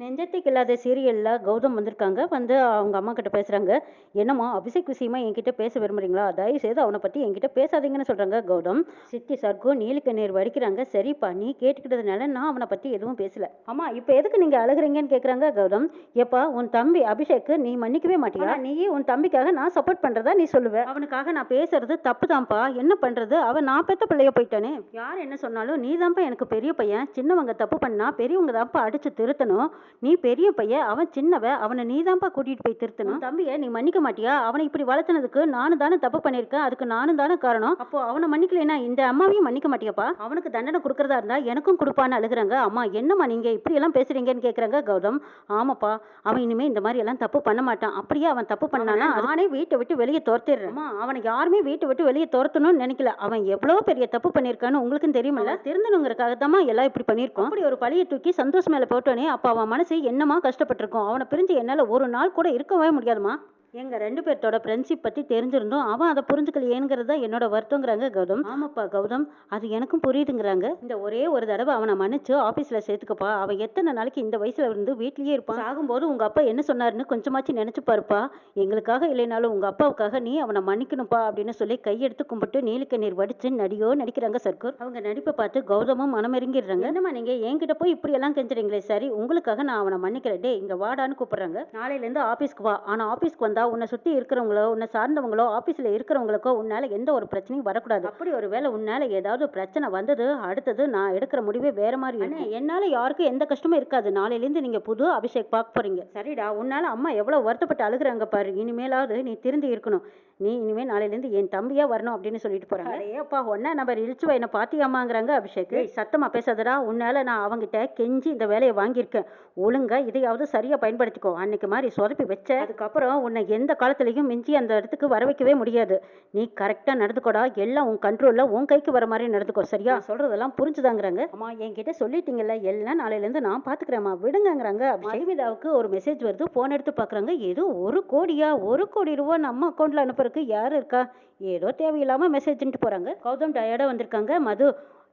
நெஞ்சத்துக்கு இல்லாத சீரியலில் கௌதம் வந்திருக்காங்க. வந்து அவங்க அம்மா கிட்ட பேசுகிறாங்க என்னம்மா அபிஷேக் விஷயமா என்கிட்ட பேச விரும்புறீங்களா? தயவு செய்து அவனை பற்றி என்கிட்ட பேசாதீங்கன்னு சொல்கிறாங்க கௌதம். சித்தி சர்க்கும் நீலுக்கு நேர் வடிக்கிறாங்க. சரிப்பா நீ கேட்டுக்கிட்டதுனால நான் அவனை பற்றி எதுவும் பேசல. அம்மா இப்போ எதுக்கு நீங்கள் அழுகுறீங்கன்னு கேட்குறாங்க கௌதம். எப்பா உன் தம்பி அபிஷேக் நீ மன்னிக்கவே மாட்டியா? நீ உன் தம்பிக்காக நான் சப்போர்ட் பண்ணுறதா நீ சொல்லுவ? அவனுக்காக நான் பேசுறது தப்பு தான்ப்பா என்ன பண்ணுறது அவன் நான் பெத்த பிள்ளைய போயிட்டானே. யார் என்ன சொன்னாலும் நீ தான்ப்பா எனக்கு பெரிய பையன். சின்னவங்க தப்பு பண்ணா பெரியவங்க தான்ப்பா அடிச்சு திருத்தணும். நீ பெரிய பையன் அவன் சின்னவ அவனை நீ தான்ப்பா கூட்டிட்டு போய் திருத்தணும் தம்பியை நீ மன்னிக்க மாட்டியா? அவனை இப்படி வளர்த்தனதுக்கு நானும் தானே தப்பு பண்ணியிருக்கேன் அதுக்கு நானும் தானே காரணம். அப்போ அவனை மன்னிக்கலைன்னா இந்த அம்மாவையும் மன்னிக்க மாட்டியாப்பா? அவனுக்கு தண்டனை கொடுக்கறதா இருந்தா எனக்கும் கொடுப்பான்னு அழுகுறாங்க. அம்மா என்னம்மா நீங்க இப்படி எல்லாம் பேசுறீங்கன்னு கேக்குறாங்க கௌதம். ஆமாப்பா அவன் இனிமே இந்த மாதிரி எல்லாம் தப்பு பண்ண மாட்டான். அப்படியே அவன் தப்பு பண்ணானா நானே வீட்டை விட்டு வெளியே துரத்திடுறேன். அவனை யாருமே வீட்டை விட்டு வெளியே துரத்தணும்னு நினைக்கல. அவன் எவ்வளவு பெரிய தப்பு பண்ணியிருக்கான்னு உங்களுக்கும் தெரியுமில்ல. திருந்தணுங்கிறக்காக தான் எல்லாம் இப்படி பண்ணியிருக்கோம். அப்படி ஒரு பழியை தூக்கி சந்தோஷ் மேல போட்டோனே அப்ப அவன் மனசு என்னமா கஷ்டப்பட்டிருக்கும்? அவனை பிரிஞ்சு என்னால ஒரு நாள் கூட இருக்கவே முடியாதுமா? எங்கள் ரெண்டு பேர்த்தோட ஃப்ரெண்ட்ஷிப் பற்றி தெரிஞ்சிருந்தோம். அவன் அதை புரிஞ்சுக்கலையேங்கிறது தான் என்னோட வருத்தங்கிறாங்க கௌதம். ஆமாப்பா கௌதம் அது எனக்கும் புரியுதுங்கிறாங்க. இந்த ஒரே ஒரு தடவை அவனை மன்னிச்சு ஆஃபீஸில் சேர்த்துக்கப்பா. அவன் எத்தனை நாளைக்கு இந்த வயசில் இருந்து வீட்லேயே இருப்பான். ஆகும்போது உங்கள் அப்பா என்ன சொன்னாருன்னு கொஞ்சமாச்சு நினச்சி பாருப்பா. எங்களுக்காக இல்லைனாலும் உங்கள் அப்பாவுக்காக நீ அவனை மன்னிக்கணும்ப்பா அப்படின்னு சொல்லி கையெடுத்து கும்பிட்டு நீலுக்கு நீர் வடித்து நடியோ நடிக்கிறாங்க சர்க்கூர் அவங்க நடிப்பை பார்த்து கௌதமும் மனமிறங்கிடுறாங்க என்னம்மா நீங்கள் என்கிட்ட போய் இப்படியெல்லாம் கெஞ்சுறீங்களே சரி உங்களுக்காக நான் அவனை மன்னிக்கிறேன் டே இங்கே வாடான்னு கூப்பிட்றாங்க. நாளையிலேருந்து ஆஃபீஸ்க்கு வா. ஆனால் ஆஃபீஸ்க்கு வந்தால் வந்தா உன்னை சுத்தி இருக்கிறவங்களோ உன்னை சார்ந்தவங்களோ ஆபீஸ்ல இருக்கிறவங்களுக்கோ உன்னால எந்த ஒரு பிரச்சனையும் வரக்கூடாது. அப்படி ஒரு வேளை உன்னால ஏதாவது பிரச்சனை வந்தது அடுத்தது நான் எடுக்கிற முடிவே வேற மாதிரி இருக்கும். என்னால யாருக்கும் எந்த கஷ்டமும் இருக்காது. நாளையில இருந்து நீங்க புது அபிஷேக் பார்க்க போறீங்க. சரிடா உன்னால அம்மா எவ்வளவு வருத்தப்பட்டு அழுகுறாங்க பாரு. இனிமேலாவது நீ திருந்தி இருக்கணும். நீ இனிமே நாளையில இருந்து என் தம்பியா வரணும் அப்படின்னு சொல்லிட்டு போறாங்க ஏப்பா ஒன்னா நம்பர் இழிச்சுவா என்ன பாத்தியாமாங்கிறாங்க அபிஷேக் சத்தமா பேசாதடா உன்னால நான் அவங்கிட்ட கெஞ்சி இந்த வேலையை வாங்கியிருக்கேன் ஒழுங்கா இதையாவது சரியா பயன்படுத்திக்கோ அன்னைக்கு மாதிரி சொதப்பி வச்ச அதுக்கப்புறம் உன்னை எந்த காலத்துலயும் மிஞ்சி அந்த இடத்துக்கு வர வைக்கவே முடியாது நீ கரெக்டா நடந்துக்கோடா எல்லாம் உன் கண்ட்ரோல்ல உன் கைக்கு வர மாதிரி நடந்துக்கோ சரியா சொல்றதெல்லாம் புரிஞ்சுதாங்கிறாங்க அம்மா என்கிட்ட சொல்லிட்டீங்கல்ல எல்லாம் நாளையில இருந்து நான் பாத்துக்கிறேம்மா விடுங்கங்கிறாங்க ஜெயவிதாவுக்கு ஒரு மெசேஜ் வருது போன் எடுத்து பாக்குறாங்க ஏதோ ஒரு கோடியா ஒரு கோடி ரூபா நம்ம அக்கௌண்ட்ல அனுப்புறதுக்கு யாரு இருக்கா? ஏதோ தேவையில்லாம மெசேஜ்ன்ட்டு போறாங்க. கௌதம் டயர்டாக வந்திருக்காங்க. மது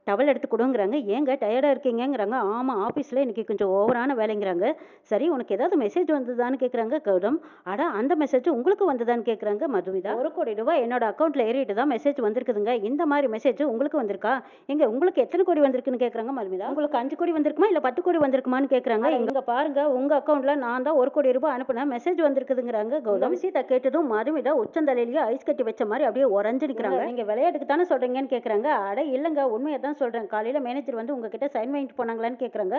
டவல் எடுத்து கொடுங்கிறாங்க. ஏங்க டயர்டாக இருக்கீங்கங்கிறாங்க. ஆமாம் ஆஃபீஸில் இன்னைக்கு கொஞ்சம் ஓவரான வேலைங்கிறாங்க. சரி உனக்கு ஏதாவது மெசேஜ் வந்ததான்னு கேட்குறாங்க கௌதம். அட அந்த மெசேஜ் உங்களுக்கு வந்ததான்னு கேட்குறாங்க மதுமிதா. ஒரு கோடி ரூபாய் என்னோட அக்கௌண்ட்டில் ஏறிட்டு தான் மெசேஜ் வந்திருக்குதுங்க. இந்த மாதிரி மெசேஜ் உங்களுக்கு வந்திருக்கா? எங்க உங்களுக்கு எத்தனை கோடி வந்திருக்குன்னு கேட்குறாங்க மதுமிதா? உங்களுக்கு அஞ்சு கோடி வந்திருக்குமா? இல்லை பத்து கோடி வந்திருக்குமான்னு கேட்குறாங்க எங்க பாருங்க உங்க அக்கௌண்ட்ல நான் தான் ஒரு கோடி ரூபாய் அனுப்புனேன் மெசேஜ் வந்திருக்குதுங்கிறாங்க கௌதம். விஷயத்தை கேட்டதும் மதுமிதா உச்சந்தலையிலேயே ஐஸ் கட்டி வச்ச மாதிரி அப்படியே உறைஞ்சு நிற்கிறாங்க நீங்க விளையாட்டுக்கு தானே சொல்றீங்கன்னு கேட்குறாங்க அட இல்லைங்க உண்மையை தான் சொல்றேன். காலையில மேனேஜர் வந்து உங்ககிட்ட சைன் வாங்கிட்டு போனாங்களான்னு கேட்குறாங்க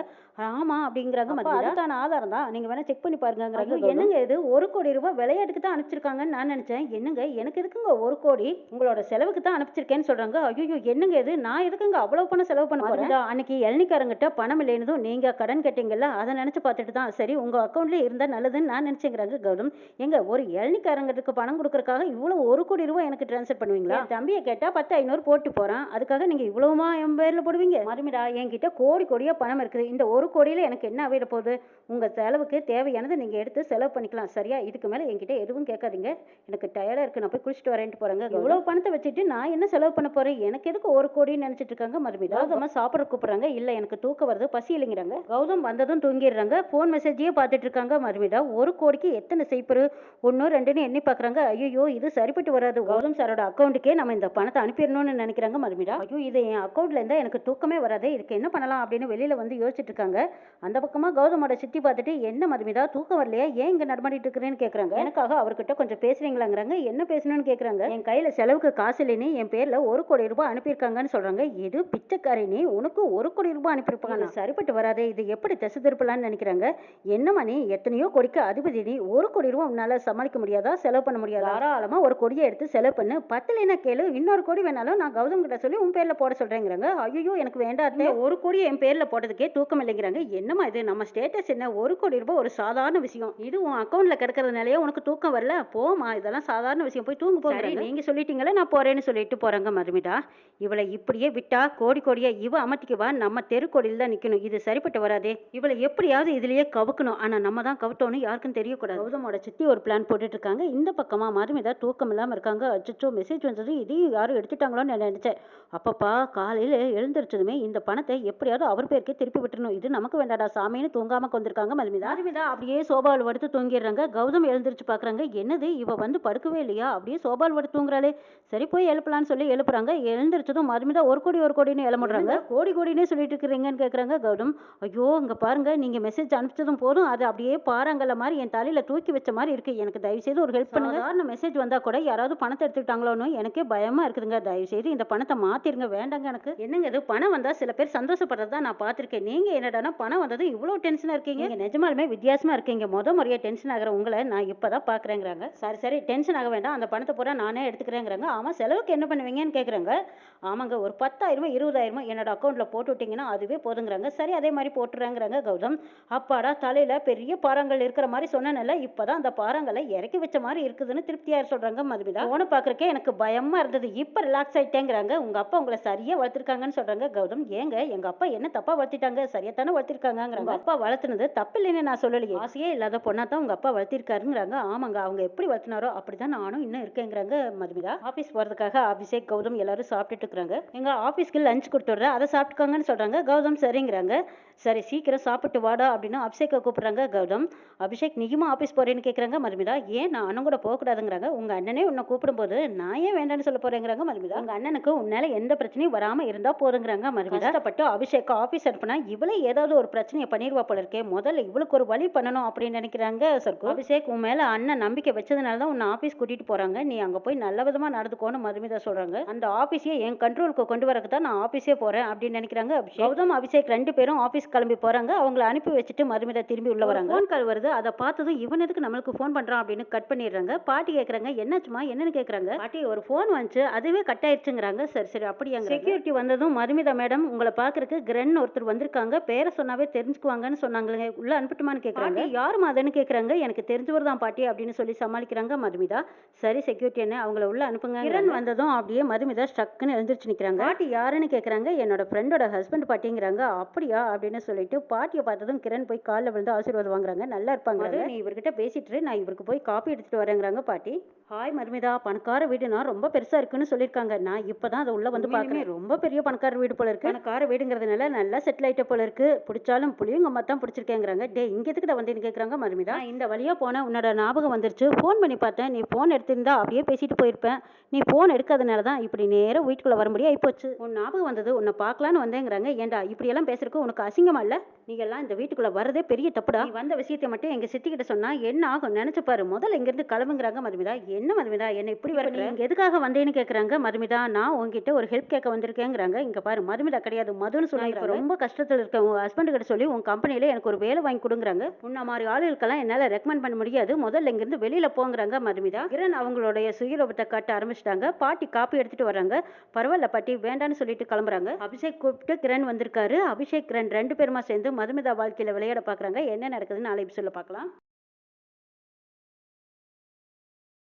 ஆமா அப்படிங்கிறாங்க அதுக்கான ஆதாரம் தான். நீங்க வேணா செக் பண்ணி பாருங்கங்கிறாங்க. என்னங்க இது? ஒரு கோடி ரூபாய் விளையாட்டுக்கு தான் அனுப்பிச்சிருக்காங்கன்னு நான் நினைச்சேன். என்னங்க? எனக்கு எதுக்குங்க ஒரு கோடி? உங்களோட செலவுக்கு தான் அனுப்பிச்சிருக்கேன்னு சொல்றாங்க. ஐயோ என்னங்க இது? நான் எதுக்குங்க அவ்வளவு பணம் செலவு பண்ண போறேன்? அன்னைக்கு இளநிக்காரங்கிட்ட பணம் இல்லைனதும் நீங்க கடன் கேட்டீங்கல்ல அதை நினைச்சு பார்த்துட்டு தான். சரி உங்க அக்கௌண்ட்ல இருந்தா நல்லதுன்னு நான் நினைச்சேங்கிறாங்க கௌதம். எங்க ஒரு இளநிக்காரங்களுக்கு பணம் கொடுக்கறதுக்காக இவ்வளவு ஒரு கோடி ரூபாய் எனக்கு ட்ரான்ஸ்ஃபர் பண்ணுவீங்களா? தம்பியை கேட்டா பத்து ஐநூறு போட்டு போறான். அதுக்காக நீங்க இவ்வளவுமா என் பேரில் போடுவீங்க? மருமிடா என்கிட்ட கோடி கோடியாக பணம் இருக்குது. இந்த ஒரு கோடியில் எனக்கு என்ன ஆகிட போகுது? உங்கள் செலவுக்கு தேவையானது நீங்கள் எடுத்து செலவு பண்ணிக்கலாம் சரியா? இதுக்கு மேலே என்கிட்ட எதுவும் கேட்காதீங்க. எனக்கு டயர்டாக இருக்குது நான் போய் குளிச்சுட்டு வரேன்ட்டு போகிறாங்க இவ்வளோ பணத்தை வச்சுட்டு நான் என்ன செலவு பண்ண போகிறேன் எனக்கு எதுக்கு ஒரு கோடின்னு நினச்சிட்டு இருக்காங்க? மருமிடா கௌதம சாப்பிட கூப்பிட்றாங்க. இல்லை எனக்கு தூக்கம் வருது. பசி இல்லைங்கிறாங்க. கௌதம் வந்ததும் தூங்கிடுறாங்க. ஃபோன் மெசேஜையே பார்த்துட்டு இருக்காங்க. மருமிடா ஒரு கோடிக்கு எத்தனை செய்ப்பரு ஒன்று ரெண்டுன்னு எண்ணி பார்க்குறாங்க. ஐயோ இது சரிப்பட்டு வராது. கௌதம் சாரோட அக்கௌண்ட்டுக்கே நம்ம இந்த பணத்தை அனுப்பிடணும்னு நினைக்கிறாங்க. மருமிடா ஐயோ இது என் அக்கௌண்ட் இருந்தா எனக்கு தூக்கமே வராது. இதுக்கு என்ன பண்ணலாம் அப்படின்னு வெளியில வந்து யோசிச்சுட்டு இருக்காங்க. அந்த பக்கமா கௌதமோட சித்தி பார்த்துட்டு என்ன மதுமிதா தூக்கம் வரலையா? ஏன் இங்க நடமாடிட்டு இருக்கிறேன்னு கேக்குறாங்க. எனக்காக அவர்கிட்ட கொஞ்சம் பேசுறீங்களாங்கிறாங்க. என்ன பேசணும்னு கேக்குறாங்க? என் கையில செலவுக்கு காசு இல்லைன்னு என் பேர்ல ஒரு கோடி ரூபாய் அனுப்பியிருக்காங்கன்னு சொல்றாங்க. இது பிச்சைக்காரினி உனக்கு ஒரு கோடி ரூபாய் அனுப்பியிருப்பாங்க. சரிப்பட்டு வராதே. இது எப்படி திசை திருப்பலான்னு நினைக்கிறாங்க? என்னம்மா நீ? எத்தனையோ கோடிக்கு அதிபதி. நீ ஒரு கோடி ரூபாய் உன்னால சமாளிக்க முடியாதா? செலவு பண்ண முடியாது? தாராளமா ஒரு கோடியை எடுத்து செலவு பண்ணு. பத்துலைனா கேளு. இன்னொரு கோடி வேணாலும் நான் கௌதம் கிட்ட சொல்லி உன் பேர்ல போட சொல்றேங்கிறாங்க ஐயோ எனக்கு வேண்டாதே ஒரு கோடி என் பேர்ல போட்டதுக்கே தூக்கம் இல்லைங்கிறாங்க என்னம்மா இது? நம்ம ஸ்டேட்டஸ் என்ன? ஒரு கோடி ரூபாய் ஒரு சாதாரண விஷயம். இது உன் அக்கௌண்ட்ல கிடக்கிறதுனாலயே உனக்கு தூக்கம் வரல? போமா இதெல்லாம் சாதாரண விஷயம். போய் தூங்க போகிறேன் நீங்க சொல்லிட்டீங்களே நான் போறேன்னு சொல்லிட்டு போறாங்க மதுமிதா. இவளை இப்படியே விட்டா கோடி கோடியா இவ அமர்த்திக்குவா நம்ம தெருக்கோடியில் தான் நிக்கணும். இது சரிப்பட்டு வராதே. இவளை எப்படியாவது இதுலயே கவுக்கணும். ஆனா நம்ம தான் கவுட்டோன்னு யாருக்கும் தெரியக்கூடாது. கௌதமோட சித்தி ஒரு பிளான் போட்டுட்டு இருக்காங்க இந்த பக்கமா மதுமிதா தூக்கம் இல்லாம இருக்காங்க. அச்சோ மெசேஜ் வந்தது இதையும் யாரும் எடுத்துட்டாங்களோன்னு நான் நினைச்சேன். அப்பப்பா காலையில காலையில் எழுந்திரிச்சதுமே இந்த பணத்தை எப்படியாவது அவர் பேருக்கே திருப்பி விட்டுறணும். இது நமக்கு வேண்டாடா சாமின்னு தூங்காம வந்திருக்காங்க மதுமிதா மதுமிதா அப்படியே சோபாவில் படுத்து தூங்கிடுறாங்க. கௌதம் எழுந்திரிச்சு பார்க்குறாங்க. என்னது இவ வந்து படுக்கவே இல்லையா? அப்படியே சோபாவில் படுத்து தூங்குறாளே. சரி போய் எழுப்பலான்னு சொல்லி எழுப்புறாங்க. எழுந்திரிச்சதும் மதுமிதா ஒரு கோடி ஒரு கோடின்னு எழுமுடுறாங்க. கோடி கோடினே சொல்லிட்டு இருக்கிறீங்கன்னு கேட்குறாங்க கௌதம். ஐயோ இங்க பாருங்க நீங்க மெசேஜ் அனுப்பிச்சதும் போதும். அது அப்படியே பாறாங்கல்ல மாதிரி என் தலையில தூக்கி வச்ச மாதிரி இருக்கு. எனக்கு தயவு செய்து ஒரு ஹெல்ப் பண்ணுங்க. சாதாரண மெசேஜ் வந்தா கூட யாராவது பணத்தை எடுத்துக்கிட்டாங்களோன்னு எனக்கே பயமா இருக்குதுங்க. தயவு செய்து இந்த பணத்தை மாத்திருங்க. வேண்டாங்க எனக்கு. என்னங்க இது? பணம் வந்தா சில பேர் சந்தோஷப்படுறதா நான் பார்த்துருக்கேன். நீங்க என்னடான்னா பணம் வந்தது இவ்வளவு டென்ஷனா இருக்கீங்க. நீங்க நிஜமாலுமே வித்தியாசமா இருக்கீங்க. முத முறையா டென்ஷன் ஆகிற உங்களை நான் இப்பதான் பாக்குறேங்கிறாங்க சரி சரி டென்ஷன் ஆக வேண்டாம். அந்த பணத்தை பூரா நானே எடுத்துக்கிறேங்கிறாங்க. ஆமா செலவுக்கு என்ன பண்ணுவீங்கன்னு கேக்குறாங்க. ஆமாங்க ஒரு பத்தாயிரமோ இருபதாயிரமோ என்னோட அக்கௌண்ட்ல போட்டு விட்டீங்கன்னா அதுவே போதுங்கிறாங்க. சரி அதே மாதிரி போட்டுறேங்கிறாங்க கௌதம். அப்பாடா தலையில பெரிய பாறாங்கல் இருக்கிற மாதிரி சொன்னேன்ல இப்பதான் அந்த பாறாங்கலை இறக்கி வச்ச மாதிரி இருக்குதுன்னு திருப்தியார் சொல்றாங்க மதுமிதா. போன பாக்குறக்கே எனக்கு பயமா இருந்தது. இப்ப ரிலாக்ஸ் ஆயிட்டேங்கிறாங்க. உங்க அப்பா உங்களை சரியா வளர்த்திருக்காங்கன்னு சொல்றாங்க. கௌதம் ஏங்க எங்க அப்பா என்ன தப்பா வளர்த்திட்டாங்க? சரியா தானே வளர்த்திருக்காங்கிறாங்க அப்பா வளர்த்துனது தப்பு இல்லைன்னு நான் சொல்லலையே. ஆசையே இல்லாத பொண்ணா தான் உங்க அப்பா வளர்த்திருக்காருங்கிறாங்க. ஆமாங்க அவங்க எப்படி வளர்த்தினாரோ அப்படிதான் நானும் இன்னும் இருக்கேங்கிறாங்க மதுமிதா. ஆபீஸ் போறதுக்காக அபிஷேக் கௌதம் எல்லாரும் சாப்பிட்டுட்டு இருக்காங்க எங்க ஆபீஸ்க்கு லஞ்ச் கொடுத்துட்றேன் அதை சாப்பிட்டுக்கோங்கன்னு சொல்றாங்க. கௌதம் சரிங்கிறாங்க. சரி சீக்கிரம் சாப்பிட்டு வாடா அப்படின்னு அபிஷேக்கை கூப்பிடுறாங்க. கௌதம் அபிஷேக் நீயுமா ஆபீஸ் போறேன்னு கேக்குறாங்க மதுமிதா. ஏன் நான் அண்ணன் கூட போகக்கூடாதுங்கிறாங்க. உங்க அண்ணனே உன்னை கூப்பிடும்போது நான் ஏன் வேண்டாம்னு சொல்ல போறேங்கிறாங்க மதுமிதா. உங்க அண்ணனுக்கு உன்னால எந்த பிரச்சனையும் வராம இருந்தா போதுங்கிறாங்க மதுமிதா கஷ்டப்பட்டு அபிஷேக் ஆபீஸ் அனுப்புனா இவளே ஏதாவது ஒரு பிரச்சனையை பண்ணிடுவா போல இருக்கே. முதல்ல இவளுக்கு ஒரு வழி பண்ணணும் அப்படின்னு நினைக்கிறாங்க சர்க்கு. அபிஷேக் உன் மேல அண்ணன் நம்பிக்கை வச்சதுனால தான் உன்னை ஆபீஸ் கூட்டிட்டு போறாங்க. நீ அங்க போய் நல்ல விதமா நடந்துக்கோன்னு மதுமிதா சொல்றாங்க. அந்த ஆபீஸையே என் கண்ட்ரோலுக்கு கொண்டு வரக்கு தான் நான் ஆபீஸே போறேன் அப்படின்னு நினைக்கிறாங்க அபிஷேக். கௌதம் அபிஷேக் ரெண்டு பேரும் ஆபீஸ் கிளம்பி போறாங்க. அவங்கள அனுப்பி வச்சுட்டு மதுமிதா திரும்பி உள்ள வராங்க. ஃபோன் கால் வருது. அதை பார்த்ததும் இவன் எதுக்கு நம்மளுக்கு ஃபோன் பண்றான் அப்படின்னு கட் பண்ணிடுறாங்க. பாட்டி கேக்குறாங்க. என்னாச்சுமா என்னன்னு கேக்குறாங்க? பாட்டி ஒரு ஃபோன் வந்துச்சு. அதுவே கட் ஆயிடுச்சுங்கிறாங்க சரி சரி. அப்படியாங்க செக்யூரிட்டி வந்ததும் மதுமிதா மேடம் உங்களை பாக்குறதுக்கு கிரன் ஒருத்தர் வந்திருக்காங்க. பேரை சொன்னாவே தெரிஞ்சுக்குவாங்கன்னு சொன்னாங்களே. உள்ள அனுப்பட்டுமான்னு கேக்குறாங்க. யாருமா அதுன்னு கேக்குறாங்க. எனக்கு தெரிஞ்சவர் தான் பாட்டி அப்படின்னு சொல்லி சமாளிக்கிறாங்க மதுமிதா. சரி செக்யூரிட்டி என்ன அவங்கள உள்ள அனுப்புங்க கிரண் வந்ததும் அப்படியே மதுமிதா ஸ்டக்குன்னு எழுந்திரிச்சு நிக்கிறாங்க. பாட்டி. யாருன்னு கேக்குறாங்க? என்னோட ஃப்ரெண்டோட ஹஸ்பண்ட் பாட்டிங்கிறாங்க. அப்படியா? அப்படின்னு சொல்லிட்டு பாட்டியை பார்த்ததும் கிரண் போய் காலில் விழுந்து ஆசீர்வாதம் வாங்குறாங்க. நல்லா இருப்பாங்க நீ இவர்கிட்ட பேசிட்டு நான் இவருக்கு போய் காப்பி எடுத்துட்டு வரேங்கிறாங்க பாட்டி. ஹாய் மதுமிதா. பணக்கார வீடுனா ரொம்ப பெருசா இருக்குன்னு சொல்லியிருக்காங்க. நான் இப்பதான் அதை உள்ள வந்து பார்க்கறேன். ரொம்ப பெரிய பணக்கார வீடு போல இருக்கு. பணக்கார வீடுங்கிறதுனால நல்லா செட்டில் ஆயிட்ட போல இருக்கு. பிடிச்சாலும் புளியும் அம்மா தான் பிடிச்சிருக்கேங்கிறாங்க. டே இங்க எதுக்கிட்ட வந்தேன்னு கேக்குறாங்க மதுமிதா "நான் இந்த வழியா போனேன் உன்னோட ஞாபகம் வந்துருச்சு. ஃபோன் பண்ணி பார்த்தேன். நீ ஃபோன் எடுத்திருந்தா அப்படியே பேசிட்டு போயிருப்பேன். நீ ஃபோன் எடுக்காதனால தான் இப்படி நேரா வீட்டுக்குள்ள வர முடியும் ஆயிப்போச்சு. உன் ஞாபகம் வந்தது உன்னை பார்க்கலான்னு வந்தேங்கிறாங்க. ஏன்டா இப்படி எல்லாம் பேசுறதுக்கு உனக்கு அசிங்கமா இல்ல? நீங்க எல்லாம் இந்த வீட்டுக்குள்ள வரதே பெரிய தப்புடா. நீ வந்த விஷயத்தை மட்டும் எங்க சித்தி கிட்ட சொன்னா என்ன ஆகும்? நினைச்சு பாரு. முதல்ல இங்க இருந்து கிளம்புங்கிறாங்க மதுமிதா என்ன மதுமிதா என்ன இப்படி வர நீங்க எதுக்காக வந்தேன்னு கேக்குறாங்க மதுமிதா நான் உங்ககிட்ட ஒரு ஹெல்ப் கேட்க வந்திருக்கேங்கிறாங்க இங்க பாரு மதுமிதா கிடையாது மதுன்னு சொல்லி இப்ப ரொம்ப கஷ்டத்துல இருக்க உங்க ஹஸ்பண்ட் கிட்ட சொல்லி உன் கம்பெனில எனக்கு ஒரு வேலை வாங்கி கொடுங்கறாங்க. உன்ன மாதிரி ஆளுகளுக்கெல்லாம் என்னால ரெக்கமெண்ட் பண்ண முடியாது. முதல்ல இங்க இருந்து வெளியில போங்கறாங்க மதுமிதா. கிரண் அவங்களுடைய சுயரூபத்தை காட்ட ஆரம்பிச்சிட்டாங்க. பாட்டி காப்பி எடுத்துட்டு வர்றாங்க பரவாயில்ல பாட்டி வேண்டான்னு சொல்லிட்டு கிளம்புறாங்க. அபிஷேக் கூப்பிட்டு கிரண் வந்திருக்காரு. அபிஷேக் கிரண் ரெண்டு பேருமா சேர்ந்து மதுமிதா வாழ்க்கையில விளையாட பாக்குறாங்க. என்ன நடக்குதுன்னு நாளை சொல்ல பார்க்கலாம்